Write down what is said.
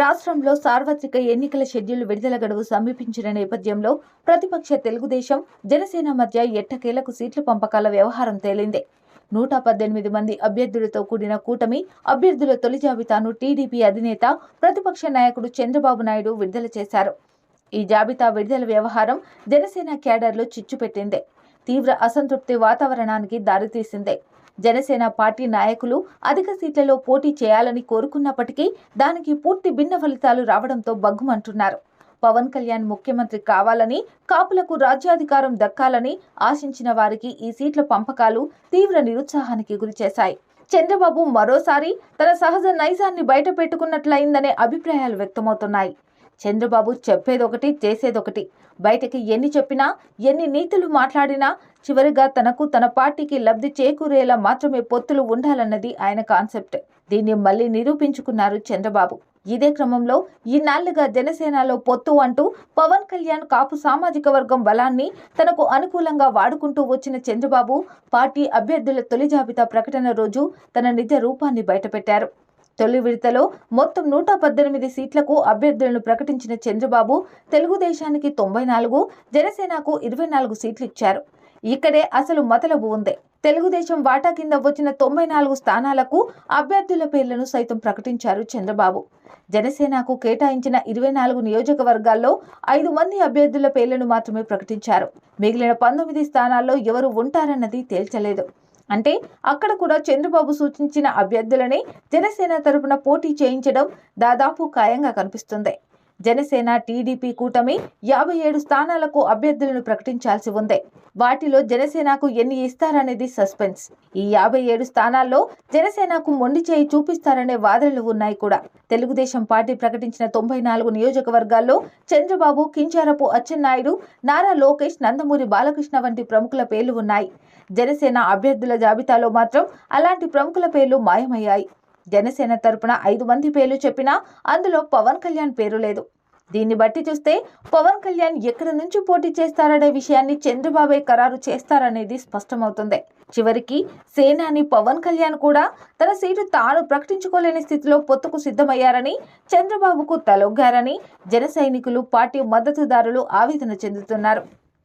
రాష్ట్రంలో సార్వత్రిక ఎన్నికల షెడ్యూల్ విడుదల గడువు సమీపించిన నేపథ్యంలో ప్రతిపక్ష తెలుగుదేశం జనసేన మధ్య ఎట్టకేలకు సీట్ల పంపకాల వ్యవహారం తేలింది. నూట పద్దెనిమిది మంది అభ్యర్థులతో కూడిన కూటమి అభ్యర్థుల తొలి జాబితాను టీడీపీ అధినేత ప్రతిపక్ష నాయకుడు చంద్రబాబు నాయుడు విడుదల చేశారు. ఈ జాబితా విడుదల వ్యవహారం జనసేన క్యాడర్లో చిచ్చు పెట్టింది తీవ్ర అసంతృప్తి వాతావరణానికి దారితీసింది. జనసేన పార్టీ నాయకులు అధిక సీట్లలో పోటీ చేయాలని కోరుకున్నప్పటికీ దానికి పూర్తి భిన్న ఫలితాలు రావడంతో బగ్గుమంటున్నారు పవన్ కళ్యాణ్ ముఖ్యమంత్రి కావాలని కాపులకు రాజ్యాధికారం దక్కాలని ఆశించిన వారికి ఈ సీట్ల పంపకాలు తీవ్ర నిరుత్సాహానికి గురిచేశాయి. చంద్రబాబు మరోసారి తన సహజ నైజాన్ని బయట పెట్టుకున్నట్లయిందనే అభిప్రాయాలు వ్యక్తమవుతున్నాయి. చంద్రబాబు చెప్పేదొకటి చేసేదొకటి. బయటకి ఎన్ని చెప్పినా ఎన్ని నీతులు మాట్లాడినా చివరిగా తనకు తన పార్టీకి లబ్ధి చేకూరేలా మాత్రమే పొత్తులు ఉండాలన్నది ఆయన కాన్సెప్ట్. దీన్ని మళ్ళీ నిరూపించుకున్నారు చంద్రబాబు. ఇదే క్రమంలో ఈనాళ్ళుగా జనసేనలో పొత్తు అంటూ పవన్ కళ్యాణ్ కాపు సామాజిక వర్గం బలాన్ని తనకు అనుకూలంగా వాడుకుంటూ వచ్చిన చంద్రబాబు పార్టీ అభ్యర్థుల తొలి జాబితా ప్రకటన రోజు తన నిజ రూపాన్ని బయటపెట్టారు. తొలి విడతలో మొత్తం నూట పద్దెనిమిది సీట్లకు అభ్యర్థులను ప్రకటించిన చంద్రబాబు తెలుగుదేశానికి తొంభై నాలుగు జనసేనకు ఇరవై నాలుగు సీట్లు ఇచ్చారు ఇక్కడే అసలు మతలబు ఉంది. తెలుగుదేశం వాటా కింద వచ్చిన తొంభై నాలుగు స్థానాలకు అభ్యర్థుల పేర్లను సైతం ప్రకటించారు చంద్రబాబు. జనసేనకు కేటాయించిన ఇరవై నాలుగు నియోజకవర్గాల్లో ఐదు మంది అభ్యర్థుల పేర్లను మాత్రమే ప్రకటించారు. మిగిలిన పంతొమ్మిది స్థానాల్లో ఎవరు ఉంటారన్నది తేల్చలేదు. అంటే అక్కడ కూడా చంద్రబాబు సూచించిన అభ్యర్థులనే జనసేన తరపున పోటీ చేయించడం దాదాపు ఖాయంగా కనిపిస్తుంది. జనసేన టీడీపీ కూటమి యాభై ఏడు స్థానాలకు అభ్యర్థులను ప్రకటించాల్సి ఉంది. వాటిలో జనసేనకు ఎన్ని ఇస్తారనేది సస్పెన్స్. ఈ యాభై ఏడు స్థానాల్లో జనసేనకు మొండి చేయి చూపిస్తారనే వాదనలు ఉన్నాయి కూడా. తెలుగుదేశం పార్టీ ప్రకటించిన తొంభై నాలుగు నియోజకవర్గాల్లో చంద్రబాబు కించారపు అచ్చెన్నాయుడు నారా లోకేష్ నందమూరి బాలకృష్ణ వంటి ప్రముఖుల పేర్లు ఉన్నాయి. జనసేన అభ్యర్థుల జాబితాలో మాత్రం అలాంటి ప్రముఖుల పేర్లు మాయమయ్యాయి. జనసేన తరపున ఐదు మంది పేర్లు చెప్పినా అందులో పవన్ కళ్యాణ్ పేరు లేదు. దీన్ని బట్టి చూస్తే పవన్ కళ్యాణ్ ఎక్కడి నుంచి పోటీ చేస్తారనే విషయాన్ని చంద్రబాబే ఖరారు చేస్తారనేది స్పష్టమవుతుంది. చివరికి సేనాని పవన్ కళ్యాణ్ కూడా తన సీటు తాను ప్రకటించుకోలేని స్థితిలో పొత్తుకు సిద్ధమయ్యారని చంద్రబాబుకు తలొగ్గారని జన సైనికులు పార్టీ మద్దతుదారులు ఆవేదన చెందుతున్నారు.